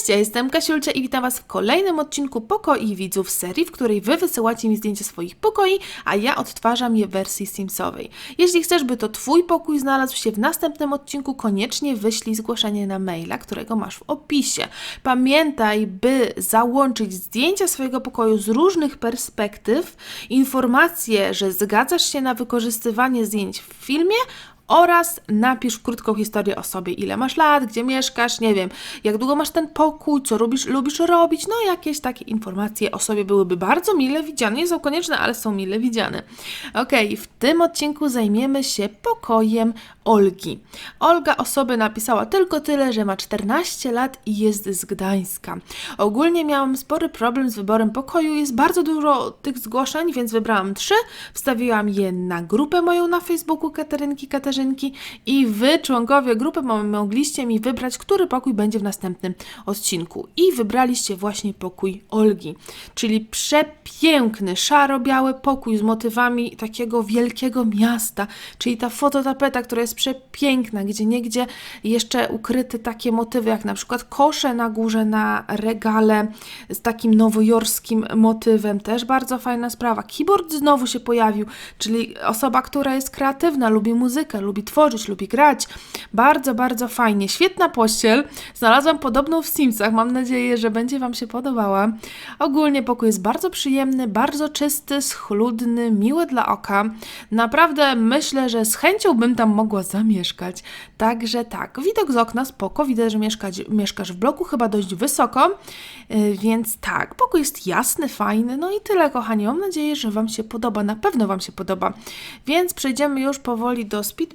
Cześć, ja jestem Kasiulcia i witam Was w kolejnym odcinku Pokoi Widzów serii, w której Wy wysyłacie mi zdjęcia swoich pokoi, a ja odtwarzam je w wersji Simsowej. Jeśli chcesz, by to Twój pokój znalazł się w następnym odcinku, koniecznie wyślij zgłoszenie na maila, którego masz w opisie. Pamiętaj, by załączyć zdjęcia swojego pokoju z różnych perspektyw, informacje, że zgadzasz się na wykorzystywanie zdjęć w filmie oraz napisz krótką historię o sobie, ile masz lat, gdzie mieszkasz, nie wiem, jak długo masz ten pokój, co lubisz, lubisz robić, no jakieś takie informacje o sobie byłyby bardzo mile widziane, nie są konieczne, ale są mile widziane. Ok, w tym odcinku zajmiemy się pokojem Olgi. Olga o sobie napisała tylko tyle, że ma 14 lat i jest z Gdańska. Ogólnie miałam spory problem z wyborem pokoju, jest bardzo dużo tych zgłoszeń, więc wybrałam trzy, wstawiłam je na grupę moją na Facebooku Katarynki Katarzynki i wy, członkowie grupy, mogliście mi wybrać, który pokój będzie w następnym odcinku. I wybraliście właśnie pokój Olgi, czyli przepiękny, szaro-biały pokój z motywami takiego wielkiego miasta, czyli ta fototapeta, która jest przepiękna, gdzie niegdzie jeszcze ukryte takie motywy, jak na przykład kosze na górze na regale z takim nowojorskim motywem, też bardzo fajna sprawa. Keyboard znowu się pojawił, czyli osoba, która jest kreatywna, lubi muzykę, lubi tworzyć, lubi grać. Bardzo, bardzo fajnie. Świetna pościel. Znalazłam podobną w Simsach. Mam nadzieję, że będzie Wam się podobała. Ogólnie pokój jest bardzo przyjemny, bardzo czysty, schludny, miły dla oka. Naprawdę myślę, że z chęcią bym tam mogła zamieszkać. Także tak, widok z okna spoko, widać, że mieszkać, mieszkasz w bloku chyba dość wysoko, yy, więc tak, pokój jest jasny, fajny, no i tyle kochani, mam nadzieję, że Wam się podoba, na pewno Wam się podoba. Więc przejdziemy już powoli do speedbuilda.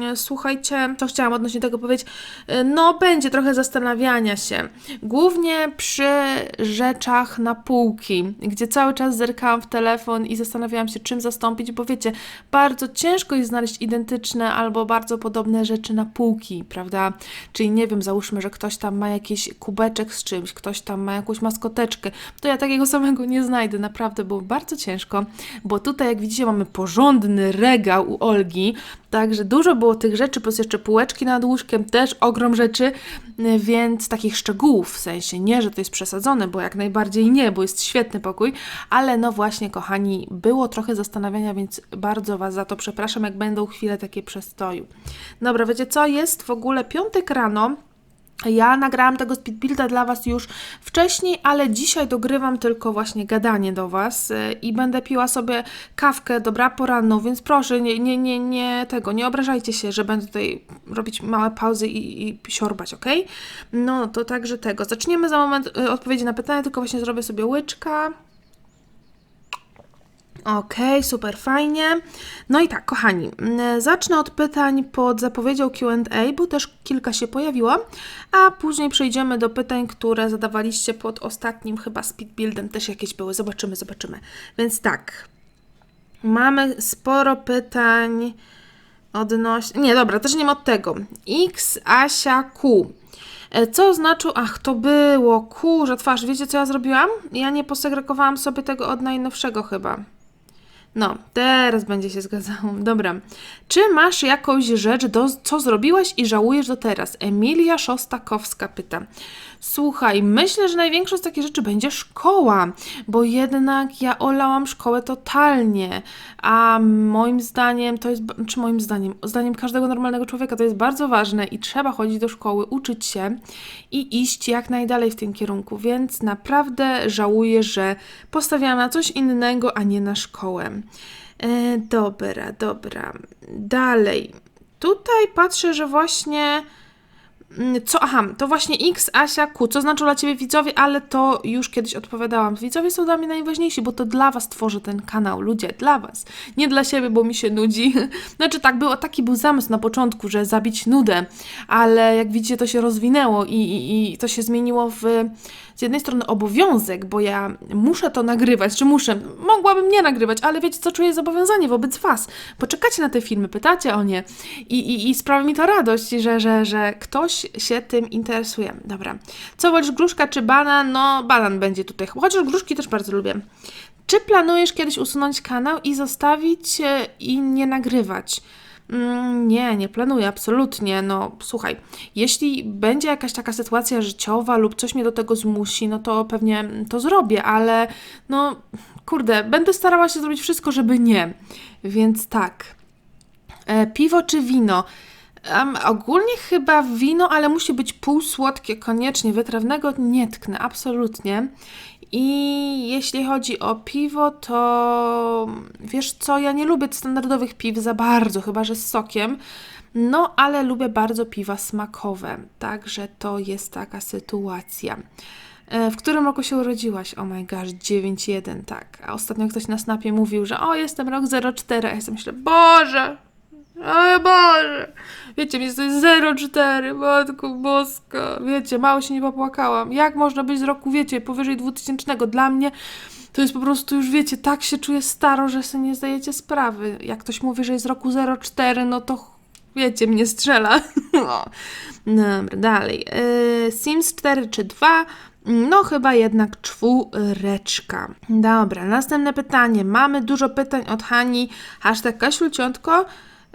Yy, słuchajcie, co chciałam odnośnie tego powiedzieć, yy, no będzie trochę zastanawiania się, głównie przy rzeczach na półki, gdzie cały czas zerkałam w telefon i zastanawiałam się, czym zastąpić, bo wiecie, bardzo ciężko jest znaleźć identyczne albo bardzo podobne rzeczy na półki, prawda? Czyli nie wiem, załóżmy, że ktoś tam ma jakiś kubeczek z czymś, ktoś tam ma jakąś maskoteczkę, to ja takiego samego nie znajdę, naprawdę było bardzo ciężko, bo tutaj, jak widzicie, mamy porządny regał u Olgi, także dużo było tych rzeczy, plus jeszcze półeczki nad łóżkiem, też ogrom rzeczy, więc takich szczegółów, w sensie nie, że to jest przesadzone, bo jak najbardziej nie, bo jest świetny pokój, ale no właśnie, kochani, było trochę zastanawiania, więc bardzo Was za to przepraszam, jak będą chwile takie przestoju. Dobra, wiecie co, jest w ogóle piątek rano, ja nagrałam tego speedbuilda dla Was już wcześniej, ale dzisiaj dogrywam tylko właśnie gadanie do Was y, i będę piła sobie kawkę, dobra, poranną, więc proszę, nie, nie, nie, nie tego, nie obrażajcie się, że będę tutaj robić małe pauzy i, i siorbać, ok? No to także tego. Zaczniemy za moment y, odpowiedzi na pytania, tylko właśnie zrobię sobie łyczka. Ok, super fajnie. No i tak, kochani, mm, zacznę od pytań pod zapowiedzią QA, bo też kilka się pojawiło, a później przejdziemy do pytań, które zadawaliście pod ostatnim chyba speedbuildem, też jakieś były. Zobaczymy, zobaczymy. Więc tak, mamy sporo pytań odnośnie. Nie, dobra, też nie ma od tego. X, Asia, Q. E, co znaczył, ach, to było, kurze twarz, wiecie co ja zrobiłam? Ja nie posegregowałam sobie tego od najnowszego chyba. No, teraz będzie się zgadzało. Dobra. Czy masz jakąś rzecz, do, co zrobiłaś i żałujesz do teraz? Emilia Szostakowska pyta. Słuchaj, myślę, że największą z takich rzeczy będzie szkoła, bo jednak ja olałam szkołę totalnie, a moim zdaniem to jest, czy moim zdaniem, zdaniem każdego normalnego człowieka to jest bardzo ważne i trzeba chodzić do szkoły, uczyć się i iść jak najdalej w tym kierunku, więc naprawdę żałuję, że postawiałam na coś innego, a nie na szkołę. E, dobra, dobra. Dalej. Tutaj patrzę, że właśnie co, aha, to właśnie X, Asia, Q, co znaczy dla Ciebie widzowie, ale to już kiedyś odpowiadałam. Widzowie są dla mnie najważniejsi, bo to dla Was tworzę ten kanał, ludzie, dla Was. Nie dla siebie, bo mi się nudzi. Znaczy tak, było, taki był zamysł na początku, że zabić nudę, ale jak widzicie to się rozwinęło i, i, i to się zmieniło w z jednej strony obowiązek, bo ja muszę to nagrywać, czy muszę, mogłabym nie nagrywać, ale wiecie co, czuję zobowiązanie wobec Was. Poczekacie na te filmy, pytacie o nie i, i, i sprawia mi to radość, że, że, że ktoś się tym interesuje. Dobra. Co wolisz, gruszka czy banan? No, banan będzie tutaj. Chociaż gruszki też bardzo lubię. Czy planujesz kiedyś usunąć kanał i zostawić i nie nagrywać? Mm, nie, nie planuję, absolutnie. No słuchaj, jeśli będzie jakaś taka sytuacja życiowa lub coś mnie do tego zmusi, no to pewnie to zrobię, ale no kurde, będę starała się zrobić wszystko, żeby nie. Więc tak. E, piwo czy wino? Um, ogólnie chyba wino, ale musi być półsłodkie koniecznie. Wytrawnego nie tknę, absolutnie. I jeśli chodzi o piwo, to wiesz co, ja nie lubię standardowych piw za bardzo, chyba że z sokiem. No, ale lubię bardzo piwa smakowe, także to jest taka sytuacja. E, W którym roku się urodziłaś? Oh my gosh, 9-1, tak. A ostatnio ktoś na snapie mówił, że o, jestem rok 04, a ja sobie myślę, Boże, o Boże! Wiecie, więc to jest 0,4, matko boska. Wiecie, mało się nie popłakałam. Jak można być z roku, wiecie, powyżej 2000? Dla mnie to jest po prostu już, wiecie, tak się czuję staro, że sobie nie zdajecie sprawy. Jak ktoś mówi, że jest z roku 04, no to wiecie, mnie strzela. No. Dobra, dalej. Yy, Sims 4 czy 2? No, chyba jednak czwóreczka. Dobra, następne pytanie. Mamy dużo pytań od Hani. Hashtag Kasiulciątko.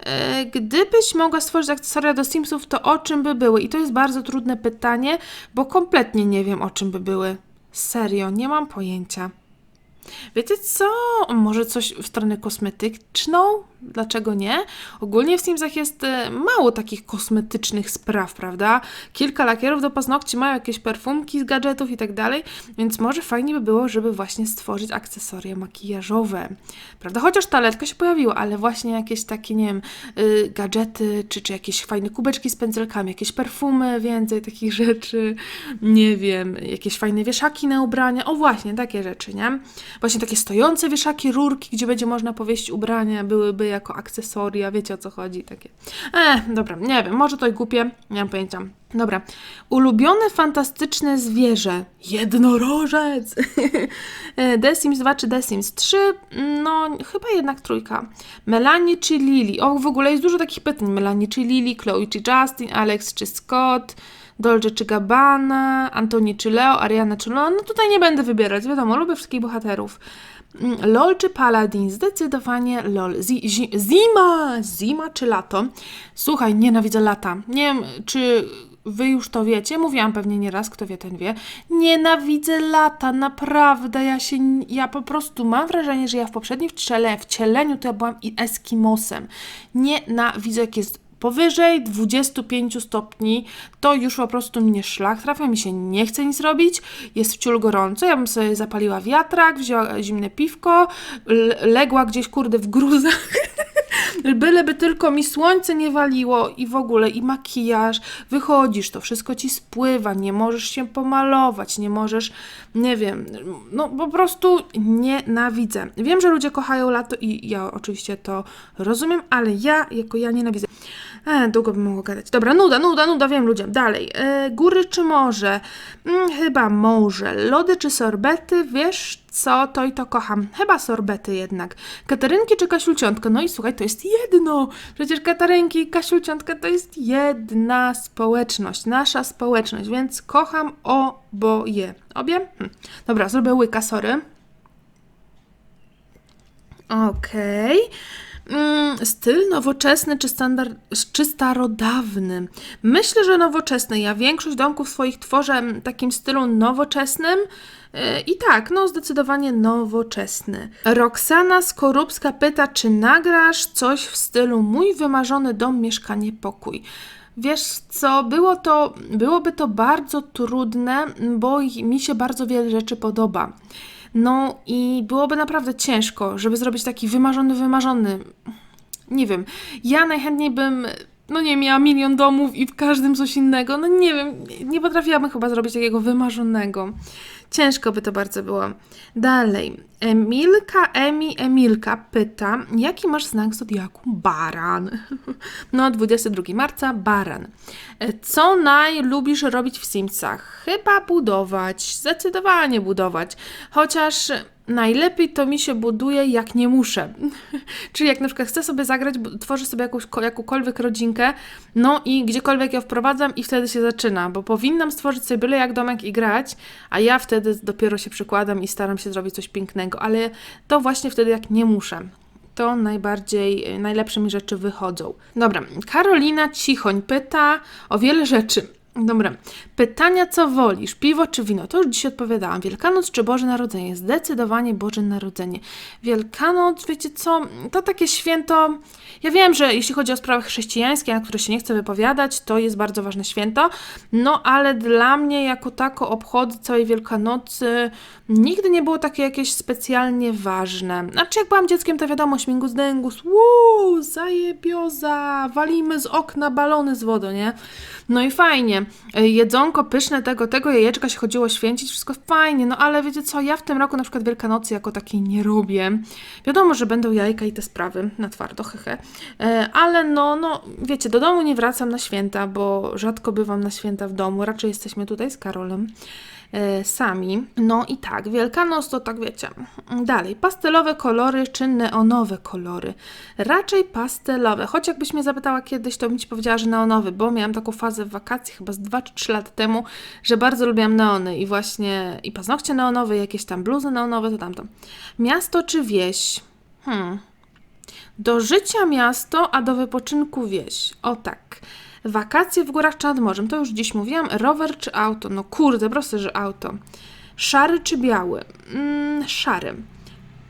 E, Gdybyś mogła stworzyć akcesoria do Simsów, to o czym by były? I to jest bardzo trudne pytanie, bo kompletnie nie wiem, o czym by były. Serio, nie mam pojęcia. Wiecie co? Może coś w stronę kosmetyczną? Dlaczego nie? Ogólnie w Simsach jest e, mało takich kosmetycznych spraw, prawda? Kilka lakierów do paznokci mają jakieś perfumki z gadżetów i tak dalej, więc może fajnie by było, żeby właśnie stworzyć akcesoria makijażowe, prawda? Chociaż taletka się pojawiła, ale właśnie jakieś takie, nie wiem, y, gadżety, czy, czy jakieś fajne kubeczki z pędzelkami, jakieś perfumy, więcej takich rzeczy, nie wiem, jakieś fajne wieszaki na ubrania, o właśnie, takie rzeczy, nie? Właśnie takie stojące wieszaki, rurki, gdzie będzie można powieść ubrania, byłyby jako akcesoria, wiecie o co chodzi, takie. E, dobra, nie wiem, może to i głupie, nie mam pojęcia. Dobra, ulubione fantastyczne zwierzę, jednorożec. E, The Sims 2 czy The Sims 3? No, chyba jednak trójka. Melanie czy Lily? O, w ogóle jest dużo takich pytań. Melanie czy Lily, Chloe czy Justin, Alex czy Scott, Dolce czy Gabbana, Antoni czy Leo, Ariana czy Lon. No tutaj nie będę wybierać, wiadomo, lubię wszystkich bohaterów. LOL czy Paladin? Zdecydowanie LOL. Zi- zima! Zima czy lato? Słuchaj, nienawidzę lata. Nie wiem, czy wy już to wiecie. Mówiłam pewnie nieraz, kto wie, ten wie. Nienawidzę lata, naprawdę. Ja się, ja po prostu mam wrażenie, że ja w poprzednim wciele, wcieleniu to ja byłam i Eskimosem. Nienawidzę, jak jest powyżej 25 stopni, to już po prostu mnie szlak trafia, mi się nie chce nic robić, jest wciul gorąco, ja bym sobie zapaliła wiatrak, wzięła zimne piwko, legła gdzieś, kurde, w gruzach, byleby tylko mi słońce nie waliło i w ogóle i makijaż, wychodzisz, to wszystko ci spływa, nie możesz się pomalować, nie możesz, nie wiem, no po prostu nienawidzę. Wiem, że ludzie kochają lato i ja oczywiście to rozumiem, ale ja jako ja nienawidzę. E, długo bym mogła gadać. Dobra, nuda, nuda, nuda, wiem ludzie. Dalej. E, góry czy morze? Mm, chyba morze. Lody czy sorbety? Wiesz co, to i to kocham. Chyba sorbety jednak. Katarynki czy Kasiulciątka? No i słuchaj, to jest jedno. Przecież Katarynki i Kasiulciątka to jest jedna społeczność. Nasza społeczność, więc kocham oboje. Obie? Hm. Dobra, zrobię łyka, sorry. Okej. Mm, styl nowoczesny czy, standard, czy starodawny? Myślę, że nowoczesny. Ja większość domków swoich tworzę w takim stylu nowoczesnym. Yy, I tak, no zdecydowanie nowoczesny. Roxana Skorupska pyta, czy nagrasz coś w stylu mój wymarzony dom, mieszkanie, pokój. Wiesz co, było to, byłoby to bardzo trudne, bo mi się bardzo wiele rzeczy podoba. No i byłoby naprawdę ciężko, żeby zrobić taki wymarzony, wymarzony. Nie wiem. Ja najchętniej bym, no nie miała milion domów i w każdym coś innego. No nie wiem, nie potrafiłabym chyba zrobić takiego wymarzonego. Ciężko by to bardzo było. Dalej. Emilka, Emi, Emilka pyta, jaki masz znak zodiaku? Baran. No, 22 marca, baran. E, Co najlubisz robić w Simsach? Chyba budować. Zdecydowanie budować. Chociaż najlepiej to mi się buduje, jak nie muszę. Czyli jak na przykład chcę sobie zagrać, tworzę sobie jakąś, ko- jakąkolwiek rodzinkę, no i gdziekolwiek ją wprowadzam i wtedy się zaczyna, bo powinnam stworzyć sobie byle jak domek i grać, a ja wtedy dopiero się przykładam i staram się zrobić coś pięknego, ale to właśnie wtedy jak nie muszę. to najbardziej, najlepsze mi rzeczy wychodzą. Dobra, Karolina Cichoń pyta o wiele rzeczy. Dobra. Pytania, co wolisz? Piwo czy wino? To już dzisiaj odpowiadałam. Wielkanoc czy Boże Narodzenie? Zdecydowanie Boże Narodzenie. Wielkanoc, wiecie co? To takie święto. Ja wiem, że jeśli chodzi o sprawy chrześcijańskie, na które się nie chcę wypowiadać, to jest bardzo ważne święto. No ale dla mnie, jako tako, obchody całej Wielkanocy nigdy nie było takie jakieś specjalnie ważne. Znaczy, jak byłam dzieckiem, to wiadomo, śmigus dęgus, uuu, zajebioza, walimy z okna balony z wodą, nie? No i fajnie. Jedzonko pyszne tego, tego jajeczka się chodziło święcić, wszystko fajnie, no ale wiecie co, ja w tym roku na przykład Wielkanocy jako takiej nie robię. Wiadomo, że będą jajka i te sprawy, na twardo, hehe. E, ale no, no, wiecie, do domu nie wracam na święta, bo rzadko bywam na święta w domu, raczej jesteśmy tutaj z Karolem. E, sami. No i tak, Wielkanoc to tak wiecie. Dalej, pastelowe kolory czy neonowe kolory? Raczej pastelowe, choć jakbyś mnie zapytała kiedyś, to bym Ci powiedziała, że neonowy, bo miałam taką fazę w wakacji chyba z 2 czy 3 lata temu, że bardzo lubiłam neony i właśnie i paznokcie neonowe, jakieś tam bluzy neonowe, to tamto. Miasto czy wieś? Hmm. Do życia miasto, a do wypoczynku wieś. O tak. Wakacje w górach czy nad morzem, to już dziś mówiłam. Rower czy auto? No kurde, proste, że auto. Szary czy biały? Mm, szary.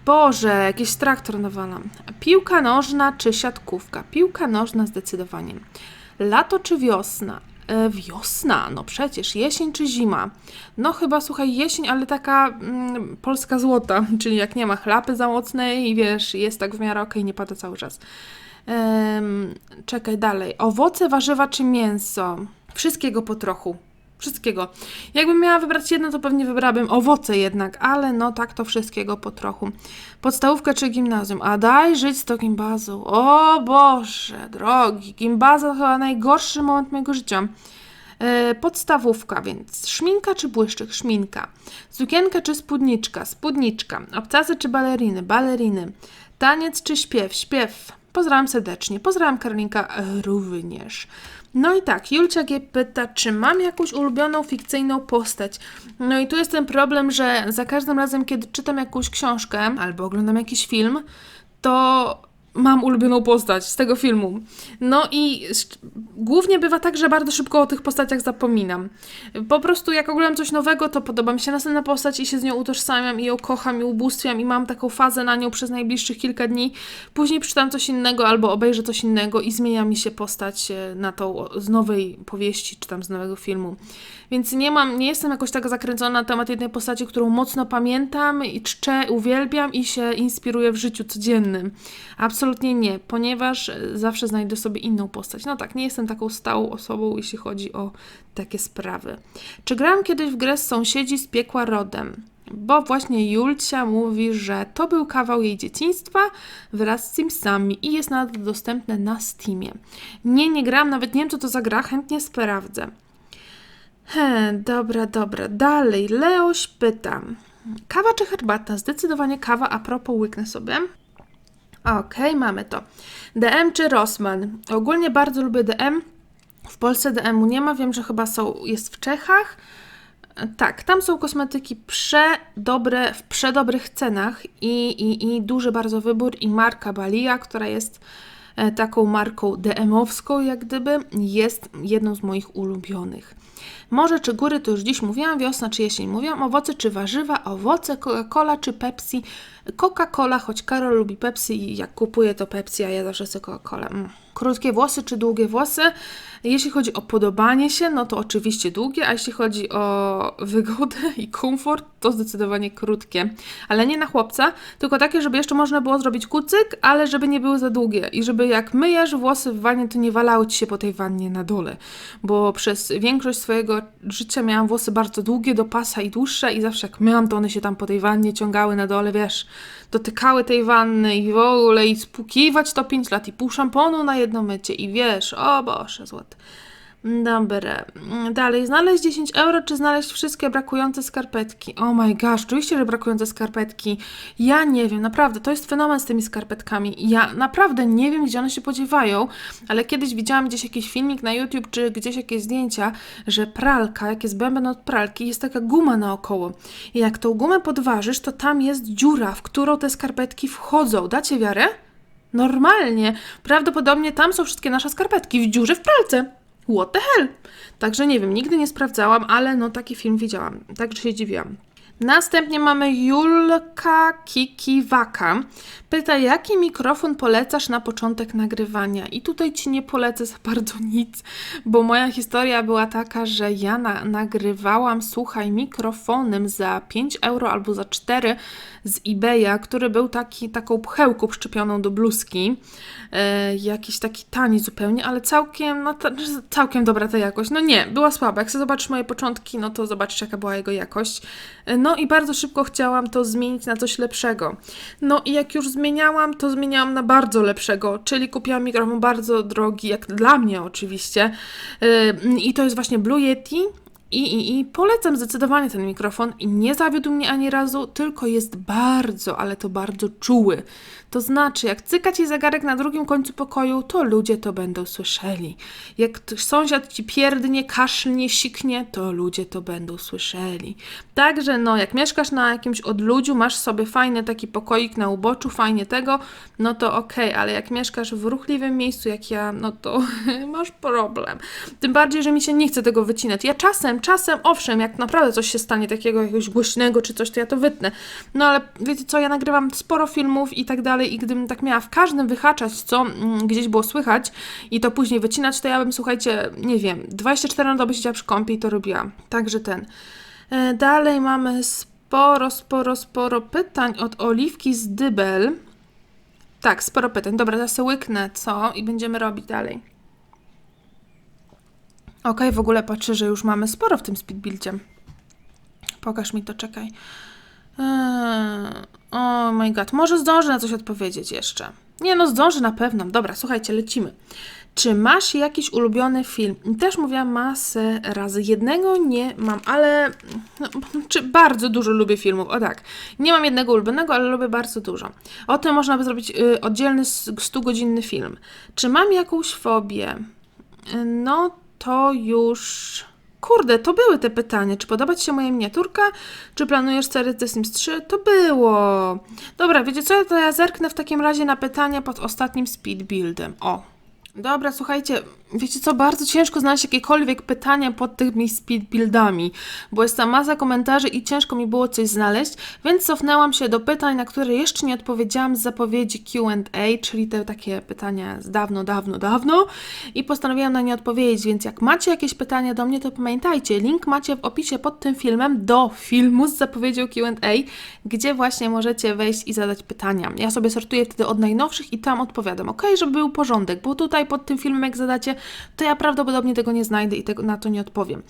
Boże, jakiś traktor nawalam. Piłka nożna czy siatkówka? Piłka nożna zdecydowanie. Lato czy wiosna? E, wiosna, no przecież. Jesień czy zima? No chyba, słuchaj, jesień, ale taka mm, polska złota, czyli jak nie ma chlapy za mocnej i wiesz, jest tak w miarę okej, okay, nie pada cały czas. Um, czekaj dalej. Owoce, warzywa czy mięso? Wszystkiego po trochu. Wszystkiego. Jakbym miała wybrać jedno, to pewnie wybrałabym owoce jednak, ale no tak to wszystkiego po trochu. Podstawówka czy gimnazjum? A daj żyć z gimbazą. O Boże, drogi. Gimbaza to chyba najgorszy moment mojego życia. E, podstawówka, więc szminka czy błyszczyk? Szminka. Sukienka czy spódniczka? Spódniczka. Obcasy czy baleriny? Baleriny. Taniec czy śpiew? Śpiew. Pozdrawiam serdecznie. Pozdrawiam Karolinka również. No i tak, Julcia G pyta, czy mam jakąś ulubioną fikcyjną postać. No i tu jest ten problem, że za każdym razem, kiedy czytam jakąś książkę albo oglądam jakiś film, to mam ulubioną postać z tego filmu. No i głównie bywa tak, że bardzo szybko o tych postaciach zapominam. Po prostu jak oglądam coś nowego, to podoba mi się następna postać i się z nią utożsamiam i ją kocham i ubóstwiam i mam taką fazę na nią przez najbliższych kilka dni. Później przeczytam coś innego albo obejrzę coś innego i zmienia mi się postać e, na tą z nowej powieści czy tam z nowego filmu. Więc nie mam, nie jestem jakoś tak zakręcona na temat jednej postaci, którą mocno pamiętam i czczę, uwielbiam i się inspiruję w życiu codziennym. Absolutnie nie, ponieważ zawsze znajdę sobie inną postać. No tak, nie jestem taką stałą osobą, jeśli chodzi o takie sprawy. Czy grałam kiedyś w grę z sąsiedzi z piekła rodem? Bo właśnie Julcia mówi, że to był kawał jej dzieciństwa wraz z Simsami i jest nadal dostępne na Steamie. Nie, nie grałam, nawet nie wiem co to za gra, chętnie sprawdzę. He, dobra, dobra. Dalej, Leoś pyta. Kawa czy herbata? Zdecydowanie kawa, a propos łyknę sobie. Okej, okay, mamy to. DM czy Rossmann? Ogólnie bardzo lubię DM. W Polsce DM-u nie ma, wiem, że chyba są, jest w Czechach. Tak, tam są kosmetyki przedobre, w przedobrych cenach i, i, i duży bardzo wybór i marka Balia, która jest taką marką DM-owską, jak gdyby, jest jedną z moich ulubionych. Morze czy góry, to już dziś mówiłam, wiosna czy jesień mówiłam, owoce czy warzywa, owoce, Coca-Cola czy Pepsi. Coca-Cola, choć Karol lubi Pepsi i jak kupuje to Pepsi, a ja zawsze chcę Coca-Colę. Mm. Krótkie włosy czy długie włosy? Jeśli chodzi o podobanie się, no to oczywiście długie, a jeśli chodzi o wygodę i komfort, to zdecydowanie krótkie. Ale nie na chłopca, tylko takie, żeby jeszcze można było zrobić kucyk, ale żeby nie były za długie i żeby jak myjesz włosy w wannie, to nie walały ci się po tej wannie na dole. Bo przez większość swojego życia miałam włosy bardzo długie do pasa i dłuższe i zawsze jak myłam, to one się tam po tej wannie ciągały na dole, wiesz, dotykały tej wanny i w ogóle i spukiwać to 5 lat i pół szamponu na jedno mycie i wiesz, o Boże złoty. Dobra, dalej, znaleźć 10 euro, czy znaleźć wszystkie brakujące skarpetki? Oh my gosh, oczywiście, że brakujące skarpetki. Ja nie wiem, naprawdę, to jest fenomen z tymi skarpetkami. Ja naprawdę nie wiem, gdzie one się podziewają, ale kiedyś widziałam gdzieś jakiś filmik na YouTube, czy gdzieś jakieś zdjęcia, że pralka, jak jest bęben od pralki, jest taka guma naokoło. I jak tą gumę podważysz, to tam jest dziura, w którą te skarpetki wchodzą. Dacie wiarę? Normalnie. Prawdopodobnie tam są wszystkie nasze skarpetki w dziurze w pralce. What the hell? Także nie wiem, nigdy nie sprawdzałam, ale no taki film widziałam. Także się dziwiłam. Następnie mamy Julka Kikiwaka. Pyta, jaki mikrofon polecasz na początek nagrywania? I tutaj ci nie polecę za bardzo nic, bo moja historia była taka, że ja na, nagrywałam, słuchaj, mikrofonem za 5 euro albo za 4 z eBaya, który był taki, taką pchełką przyczepioną do bluzki. E, jakiś taki tani zupełnie, ale całkiem, no, ta, całkiem dobra ta jakość. No nie, była słaba. Jak sobie zobaczysz moje początki, no to zobaczysz, jaka była jego jakość. E, no i bardzo szybko chciałam to zmienić na coś lepszego. No i jak już zmieniałam, to zmieniałam na bardzo lepszego, czyli kupiłam mikrofon bardzo drogi, jak dla mnie oczywiście. E, I to jest właśnie Blue Yeti. I, i, I polecam zdecydowanie ten mikrofon i nie zawiódł mnie ani razu, tylko jest bardzo, ale to bardzo czuły. To znaczy, jak cyka ci zegarek na drugim końcu pokoju, to ludzie to będą słyszeli. Jak sąsiad ci pierdnie, kaszlnie, siknie, to ludzie to będą słyszeli. Także no, jak mieszkasz na jakimś odludziu, masz sobie fajny taki pokoik na uboczu, fajnie tego, no to okej, okay, ale jak mieszkasz w ruchliwym miejscu, jak ja, no to masz problem. Tym bardziej, że mi się nie chce tego wycinać. Ja czasem, czasem, owszem, jak naprawdę coś się stanie takiego, jakiegoś głośnego czy coś, to ja to wytnę. No ale wiecie co, ja nagrywam sporo filmów i tak dalej, dalej i gdybym tak miała w każdym wyhaczać, co mm, gdzieś było słychać i to później wycinać, to ja bym, słuchajcie, nie wiem, 24 na dobę siedziała przy kąpie i to robiłam. Także ten. E, dalej mamy sporo, sporo, sporo pytań od Oliwki z Dybel. Tak, sporo pytań. Dobra, teraz łyknę, co? I będziemy robić dalej. Ok, w ogóle patrzę, że już mamy sporo w tym speedbuildzie. Pokaż mi to, czekaj. Eee, oh my god, może zdążę na coś odpowiedzieć jeszcze. Nie no, zdążę na pewno. Dobra, słuchajcie, lecimy. Czy masz jakiś ulubiony film? Też mówiłam masę razy. Jednego nie mam, ale no, czy bardzo dużo lubię filmów. O tak, nie mam jednego ulubionego, ale lubię bardzo dużo. O tym można by zrobić y, oddzielny 100-godzinny film. Czy mam jakąś fobię? No to już Kurde, to były te pytania. Czy podoba Ci się moja miniaturka? Czy planujesz serię The Sims 3? To było. Dobra, wiecie co? To ja zerknę w takim razie na pytania pod ostatnim speed buildem. O, Dobra, słuchajcie, wiecie co, bardzo ciężko znaleźć jakiekolwiek pytania pod tymi speed buildami, bo jest tam masa komentarzy i ciężko mi było coś znaleźć, więc cofnęłam się do pytań, na które jeszcze nie odpowiedziałam z zapowiedzi Q&A, czyli te takie pytania z dawno, dawno, dawno i postanowiłam na nie odpowiedzieć, więc jak macie jakieś pytania do mnie, to pamiętajcie, link macie w opisie pod tym filmem do filmu z zapowiedzią Q&A, gdzie właśnie możecie wejść i zadać pytania. Ja sobie sortuję wtedy od najnowszych i tam odpowiadam, ok, żeby był porządek, bo tutaj pod tym filmem, jak zadacie, to ja prawdopodobnie tego nie znajdę i tego, na to nie odpowiem.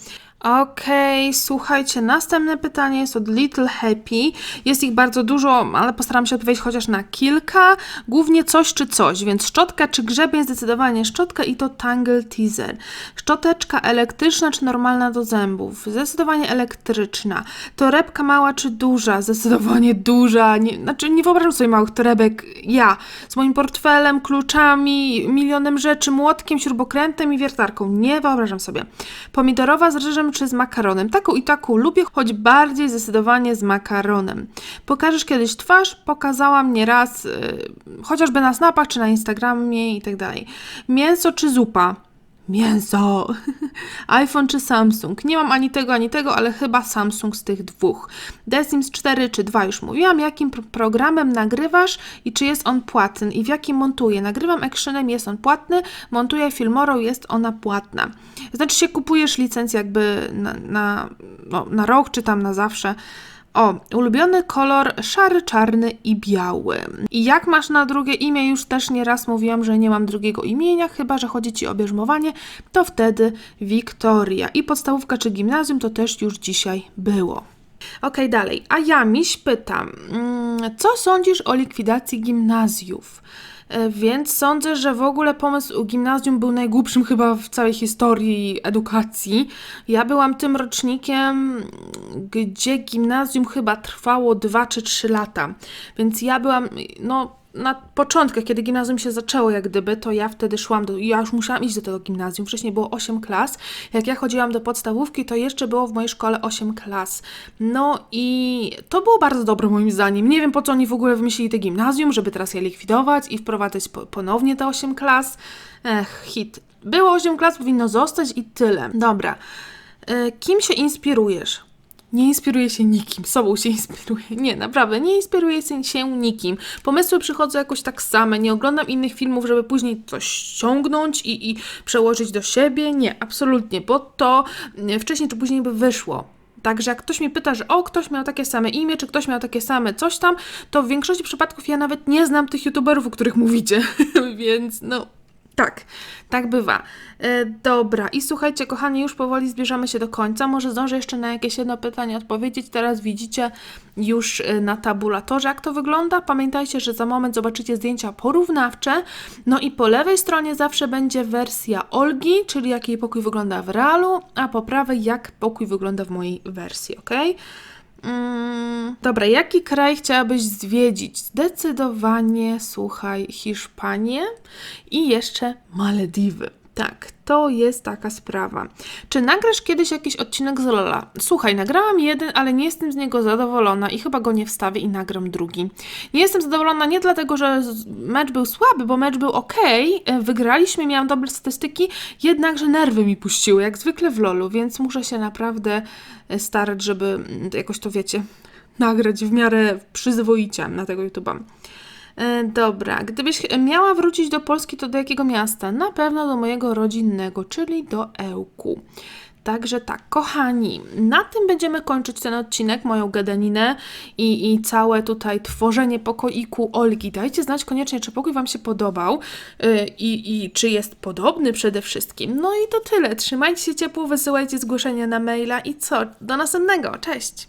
Okej, okay, słuchajcie, następne pytanie jest od Little Happy. Jest ich bardzo dużo, ale postaram się odpowiedzieć chociaż na kilka. Głównie coś czy coś, więc szczotka czy grzebień zdecydowanie szczotka i to Tangle Teaser. Szczoteczka elektryczna czy normalna do zębów? Zdecydowanie elektryczna. Torebka mała czy duża? Zdecydowanie duża. Nie, znaczy nie wyobrażam sobie małych torebek. Ja z moim portfelem, kluczami, milionem rzeczy, młotkiem, śrubokrętem i wiertarką. Nie wyobrażam sobie. Pomidorowa z ryżem czy z makaronem. Taką i taką lubię, choć bardziej zdecydowanie z makaronem. Pokażesz kiedyś twarz? Pokazałam nieraz, yy, chociażby na snapach, czy na Instagramie i tak dalej. Mięso czy zupa? Mięso. iPhone czy Samsung? Nie mam ani tego, ani tego, ale chyba Samsung z tych dwóch. The Sims 4 czy 2 już mówiłam. Jakim pro programem nagrywasz i czy jest on płatny i w jakim montuję? Nagrywam Actionem, jest on płatny, montuję Filmorą, jest ona płatna. Znaczy się kupujesz licencję jakby na, na, no, na rok czy tam na zawsze. O, ulubiony kolor szary, czarny i biały. I jak masz na drugie imię, już też nieraz mówiłam, że nie mam drugiego imienia, chyba że chodzi ci o bierzmowanie, to wtedy Wiktoria. I podstawówka czy gimnazjum to też już dzisiaj było. Ok, dalej. A ja miś pytam, mm, co sądzisz o likwidacji gimnazjów? E, więc sądzę, że w ogóle pomysł gimnazjum był najgłupszym chyba w całej historii edukacji. Ja byłam tym rocznikiem, gdzie gimnazjum chyba trwało 2 czy 3 lata. Więc ja byłam, no na początkach, kiedy gimnazjum się zaczęło, jak gdyby, to ja wtedy szłam do. Ja już musiałam iść do tego gimnazjum. Wcześniej było 8 klas. Jak ja chodziłam do podstawówki, to jeszcze było w mojej szkole 8 klas. No i to było bardzo dobre moim zdaniem. Nie wiem po co oni w ogóle wymyślili te gimnazjum, żeby teraz je likwidować i wprowadzać po, ponownie te 8 klas. Ech, hit. Było 8 klas, powinno zostać i tyle. Dobra. E, kim się inspirujesz? Nie inspiruję się nikim, sobą się inspiruję. Nie, naprawdę, nie inspiruję się, nikim. Pomysły przychodzą jakoś tak same, nie oglądam innych filmów, żeby później coś ściągnąć i, i przełożyć do siebie. Nie, absolutnie, bo to mm, wcześniej czy później by wyszło. Także jak ktoś mnie pyta, że o, ktoś miał takie same imię, czy ktoś miał takie same coś tam, to w większości przypadków ja nawet nie znam tych youtuberów, o których mówicie. Więc no, tak, tak bywa. E, dobra, i słuchajcie, kochani, już powoli zbierzamy się do końca. Może zdążę jeszcze na jakieś jedno pytanie odpowiedzieć. Teraz widzicie już e, na tabulatorze, jak to wygląda. Pamiętajcie, że za moment zobaczycie zdjęcia porównawcze. No i po lewej stronie zawsze będzie wersja Olgi, czyli jak jej pokój wygląda w realu, a po prawej jak pokój wygląda w mojej wersji, ok? Mm, dobra, jaki kraj chciałabyś zwiedzić? Zdecydowanie, słuchaj, Hiszpanię i jeszcze Malediwy. Tak, to jest taka sprawa. Czy nagrasz kiedyś jakiś odcinek z Lola? Słuchaj, nagrałam jeden, ale nie jestem z niego zadowolona i chyba go nie wstawię i nagram drugi. Nie jestem zadowolona nie dlatego, że mecz był słaby, bo mecz był ok, wygraliśmy, miałam dobre statystyki, jednakże nerwy mi puściły, jak zwykle w Lolu, więc muszę się naprawdę e, starać, żeby mm, jakoś to wiecie, nagrać w miarę przyzwoicie na tego YouTube'a. E, Dobra, gdybyś miała wrócić do Polski, to do jakiego miasta? Na pewno do mojego rodzinnego, czyli do Ełku. Także tak, kochani, na tym będziemy kończyć ten odcinek, moją gadaninę i, i całe tutaj tworzenie pokoiku Olgi. Dajcie znać koniecznie, czy pokój Wam się podobał yy, i, czy jest podobny przede wszystkim. No i to tyle. Trzymajcie się ciepło, wysyłajcie zgłoszenia na maila i co? Do następnego. Cześć!